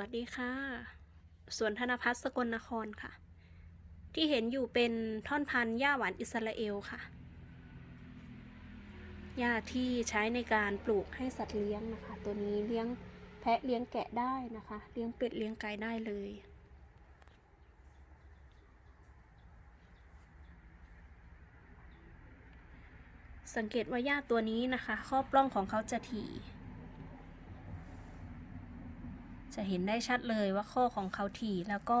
วัสดีค่ะ สวนธนพัฒน์สกลนครค่ะ ที่เห็นอยู่เป็นท่อนพันธุ์หญ้าหวานอิสราเอลค่ะ หญ้าที่ใช้ในการปลูกให้สัตว์เลี้ยงนะคะ ตัวนี้เลี้ยงแพะเลี้ยงแกะได้นะคะ เลี้ยงเป็ดเลี้ยงไก่ได้เลย สังเกตว่าหญ้าตัวนี้นะคะ ข้อปล้องของเขาจะถี่ จะเห็นได้ชัดเลยว่าข้อของเขาถี่แล้วก็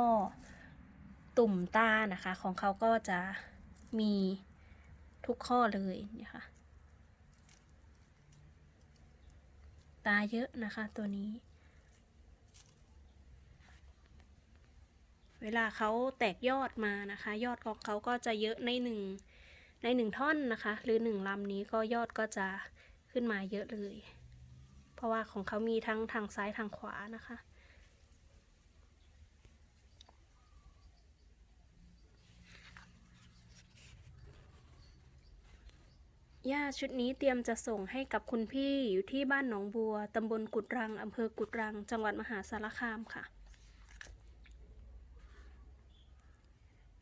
ตุ่มตานะคะ ของเขาก็จะมีทุกข้อเลยนี่ยค่ะตาเยอะนะคะตัวนี้ เวลาเขาแตกยอดมานะคะ ยอดของเขาก็จะเยอะในหนึ่งในหนึ่งท่อนนะคะ หรือหนึ่งลำนี้ก็ยอดก็จะขึ้นมาเยอะเลย เพราะว่าของเขามีทั้งทางซ้ายทางขวานะคะหญ้าชุดนี้เตรียมจะส่งให้กับคุณพี่อยู่ที่บ้านหนองบัว ตำบลกุดรัง อำเภอกุดรัง จังหวัดมหาสารคามค่ะ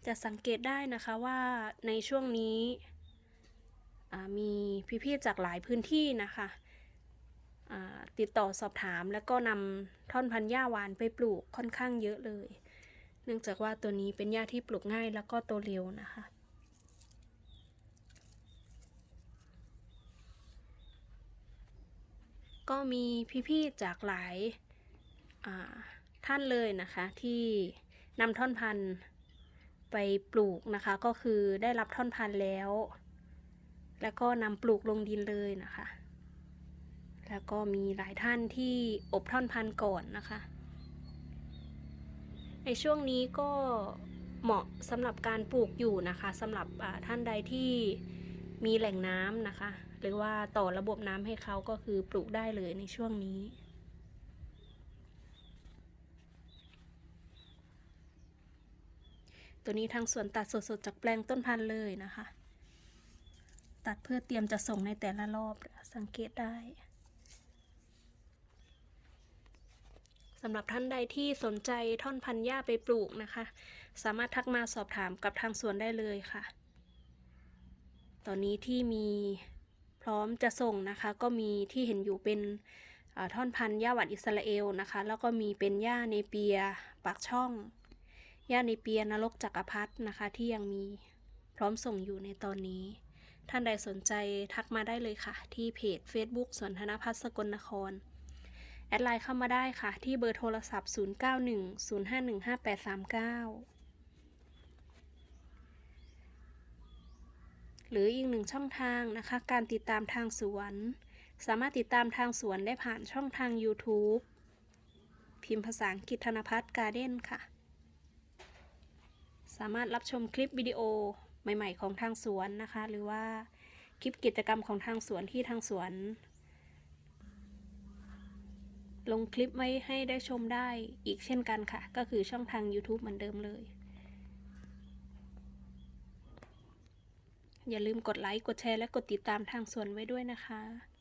จะสังเกตได้นะคะว่าในช่วงนี้มีพี่ๆจากหลายพื้นที่นะคะ ติดต่อสอบถาม แล้วก็นำท่อนพันธุ์หญ้าหวานไปปลูกค่อนข้างเยอะเลย เนื่องจากว่าตัวนี้เป็นหญ้าที่ปลูกง่ายแล้วก็โตเร็วนะคะก็มีพี่ๆจากหลายาท่านเลยนะคะที่นำท่อนพันธุ์ไปปลูกนะคะ ก็คือได้รับท่อนพันธุ์แล้ว แล้วก็นำปลูกลงดินเลยนะคะ แล้วก็มีหลายท่านที่อบท่อนพันก่อนนะคะ ในช่วงนี้ก็เหมาะสำหรับการปลูกอยู่นะคะสำหรับท่านใดที่มีแหล่งน้ำนะคะ หรือว่าต่อระบบน้ำให้เขาก็คือปลูกได้เลยในช่วงนี้ตัวนี้ทางสวนตัดสดๆจากแปลงต้นพันธุ์เลยนะคะ ตัดเพื่อเตรียมจะส่งในแต่ละรอบสังเกตได้ สำหรับท่านใดที่สนใจท่อนพันหญ้าไปปลูกนะคะ สามารถทักมาสอบถามกับทางสวนได้เลยค่ะ ตอนนี้ที่มีพร้อมจะส่งนะคะ ก็มีที่เห็นอยู่เป็นท่อนพันหญ้าหวานอิสราเอลนะคะ แล้วก็มีเป็นหญ้าเนเปียปากช่องหญ้าเนเปียนรกจักรพรรดินะคะ ที่ยังมีพร้อมส่งอยู่ในตอนนี้ ท่านใดสนใจทักมาได้เลยค่ะ ที่เพจ Facebook สวนธนพัฒน์สกลนคร แอดไลน์เข้ามาได้ค่ะ ที่เบอร์โทรศัพท์ 0910515839 หรืออีกหนึ่งช่องทางนะคะ การติดตามทางสวน สามารถติดตามทางสวนได้ผ่านช่องทาง YouTube พิมพ์ภาษาอังกฤษธนพัฒน์การ์เด้นค่ะ สามารถรับชมคลิปวิดีโอใหม่ ๆ ของทางสวนนะคะ หรือว่าคลิปกิจกรรมของทางสวนที่ทางสวน ลงคลิปไว้ให้ได้ชมได้อีกเช่นกันค่ะ ก็คือช่องทาง YouTube เหมือนเดิมเลย อย่าลืมกดไลค์ กดแชร์ และกดติดตามทางส่วนไว้ด้วยนะคะ